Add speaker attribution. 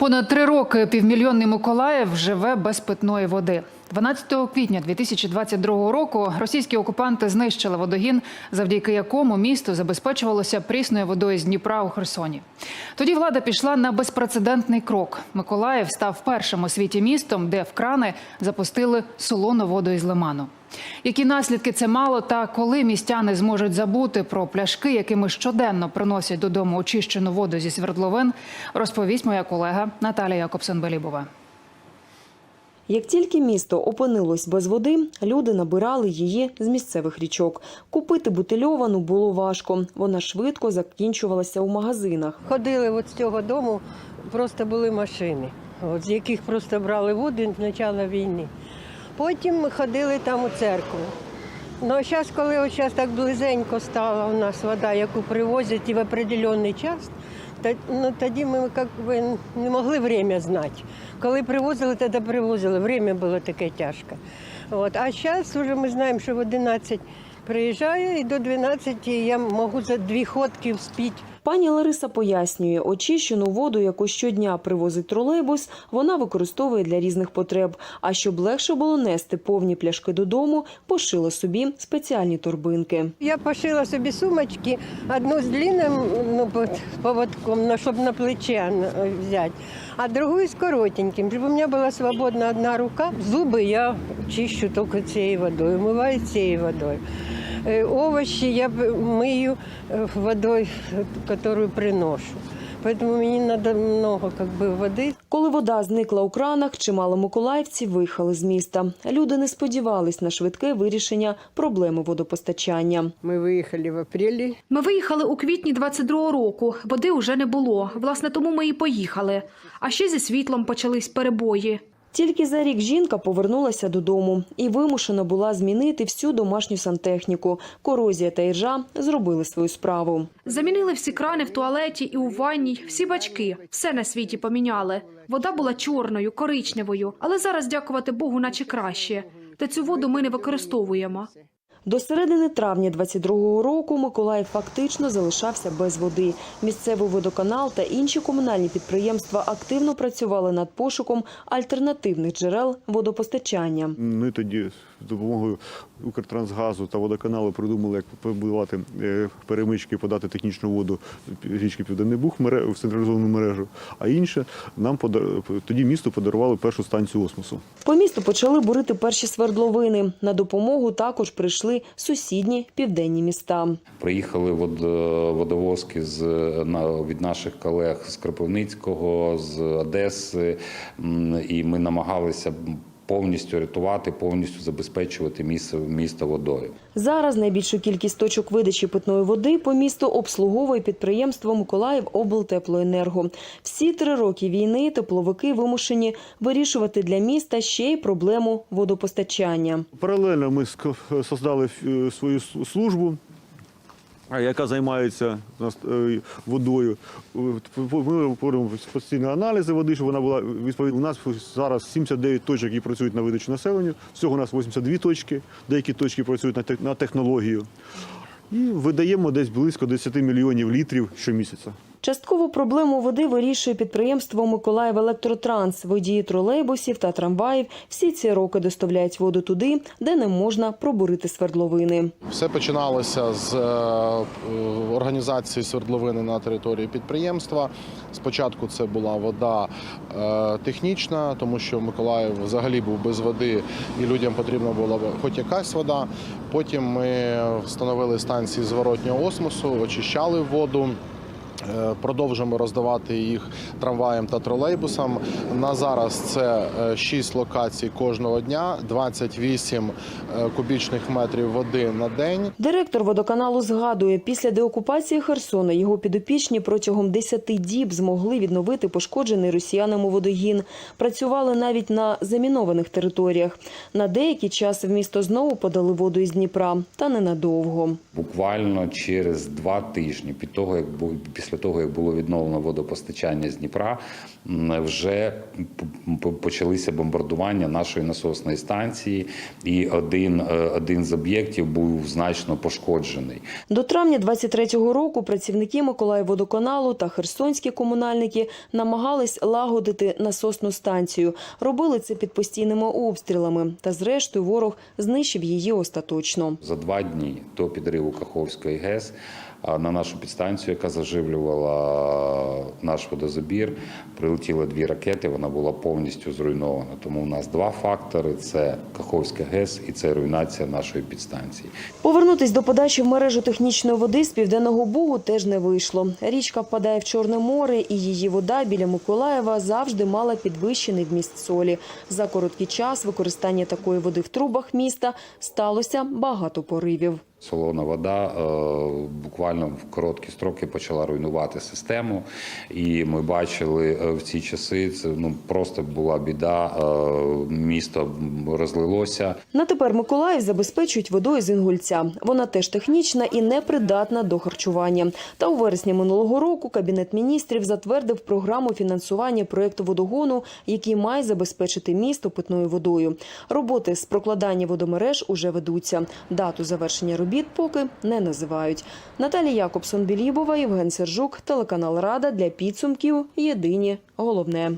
Speaker 1: Понад три роки півмільйонний Миколаїв живе без питної води. 12 квітня 2022 року російські окупанти знищили водогін, завдяки якому місто забезпечувалося прісною водою з Дніпра у Херсоні. Тоді влада пішла на безпрецедентний крок. Миколаїв став першим у світі містом, де в крани запустили солону воду із лиману. Які наслідки це мало, та коли містяни зможуть забути про пляшки, якими щоденно приносять додому очищену воду зі свердловин, розповість моя колега Наталія Якобсон-Белібова.
Speaker 2: Як тільки місто опинилось без води, люди набирали її з місцевих річок. Купити бутильовану було важко. Вона швидко закінчувалася у магазинах.
Speaker 3: Ходили от з цього дому, просто були машини, от, з яких просто брали воду з початку війни. Потім ми ходили там у церкву. Ну а зараз, коли зараз так близенько стала у нас вода, яку привозять і в определенний час, ну, тоді ми як би, не могли время знати. Коли привозили, тоді привозили. Время було таке тяжке. От. А зараз вже ми знаємо, що в 11 приїжджаю і до 12 я можу за дві ходки вспіти.
Speaker 2: Пані Лариса пояснює, очищену воду, яку щодня привозить тролейбус, вона використовує для різних потреб. А щоб легше було нести повні пляшки додому, пошила собі спеціальні торбинки.
Speaker 3: Я пошила собі сумочки, одну з длинним ну, поводком, ну, щоб на плече ну, взяти, а другу з коротеньким, щоб у мене була свободна одна рука. Зуби я чищу тільки цією водою, миваю цією водою. Е, Овощі я б- мию е, водою, яку приношу. Поэтому мені треба много би, води.
Speaker 2: Коли вода зникла у кранах, чимало миколаївців виїхали з міста. Люди не сподівались на швидке вирішення проблеми водопостачання.
Speaker 3: Ми виїхали в апрелі.
Speaker 4: Ми виїхали у квітні 22-го року. Води вже не було. Власне, тому ми і поїхали. А ще зі світлом почались перебої.
Speaker 2: Тільки за рік жінка повернулася додому і вимушена була змінити всю домашню сантехніку. Корозія та іржа зробили свою справу.
Speaker 4: Замінили всі крани в туалеті і у ванній, всі бачки. Все на світі поміняли. Вода була чорною, коричневою, але зараз, дякувати Богу, наче краще. Та цю воду ми не використовуємо.
Speaker 2: До середини травня 22-го року Миколаїв фактично залишався без води. Місцевий водоканал та інші комунальні підприємства активно працювали над пошуком альтернативних джерел водопостачання.
Speaker 5: Ми тоді з допомогою Укртрансгазу та водоканалу придумали, як побудувати е, перемички, подати технічну воду річки Південний Буг в централізовану мережу. А інше нам тоді місту подарували першу станцію осмосу.
Speaker 2: По місту почали бурити перші свердловини. На допомогу також прийшли сусідні південні міста.
Speaker 6: Приїхали вод- водовозки з від наших колег з Кропивницького, з Одеси, і ми намагалися повністю рятувати, повністю забезпечувати місто, місто водою.
Speaker 2: Зараз найбільшу кількість точок видачі питної води по місту обслуговує підприємство Миколаїв облтеплоенерго. Всі три роки війни тепловики вимушені вирішувати для міста ще й проблему водопостачання.
Speaker 5: Паралельно ми е, свою службу. Яка займається е, водою. Е, Ми проводимо постійні аналізи води, щоб вона була відповідна. У нас зараз 79 точок, які працюють на видачу населенню. Всього у нас 82 точки. Деякі точки працюють на технологію. І видаємо десь близько 10 мільйонів літрів щомісяця.
Speaker 2: Частково проблему води вирішує підприємство Миколаїв Електротранс. Водії тролейбусів та трамваїв всі ці роки доставляють воду туди, де не можна пробурити свердловини.
Speaker 7: Все починалося з е, організації свердловини на території підприємства. Спочатку це була вода е, технічна, тому що Миколаїв взагалі був без води, і людям потрібна була хоч якась вода. Потім ми встановили станції зворотнього осмосу, очищали воду. Е, Продовжуємо роздавати їх трамваям та тролейбусам. На зараз це 6 локацій кожного дня, 28 е, кубічних метрів води на день.
Speaker 2: Директор водоканалу згадує, після деокупації Херсона його підопічні протягом 10 діб змогли відновити пошкоджений росіянами водогін. Працювали навіть на замінованих територіях. На деякий час в місто знову подали воду із Дніпра, та ненадовго.
Speaker 6: Буквально через два тижні, під того як був після Після того, як було відновлено водопостачання з Дніпра, вже почалися бомбардування нашої насосної станції, і один, е, один з об'єктів був значно пошкоджений.
Speaker 2: До травня 23-го року працівники Миколаївводоканалу та херсонські комунальники намагались лагодити насосну станцію. Робили це під постійними обстрілами. Та зрештою ворог знищив її остаточно.
Speaker 6: За два дні до підриву Каховської ГЕС на нашу підстанцію, яка заживлювала наш водозабір, прилетіли дві ракети. Вона була повністю зруйнована. Тому у нас два фактори: це Каховська ГЕС і це руйнація нашої підстанції.
Speaker 2: Повернутись до подачі в мережу технічної води з південного Бугу теж не вийшло. Річка впадає в Чорне море, і її вода біля Миколаєва завжди мала підвищений вміст солі. За короткий час використання такої води в трубах міста сталося багато поривів.
Speaker 6: Солона вода е, буквально в короткі строки почала руйнувати систему, і ми бачили е, в ці часи. Це ну просто була біда. е, Місто розлилося.
Speaker 2: На тепер Миколаїв забезпечують водою з Інгульця. Вона теж технічна і непридатна до харчування. Та у вересні минулого року Кабінет міністрів затвердив програму фінансування проєкту водогону, який має забезпечити місто питною водою. Роботи з прокладання водомереж уже ведуться. Дату завершення робіт поки не називають. Наталія Якобсон Білібова, Євген Сержук, телеканал Рада для підсумків. Єдині головне.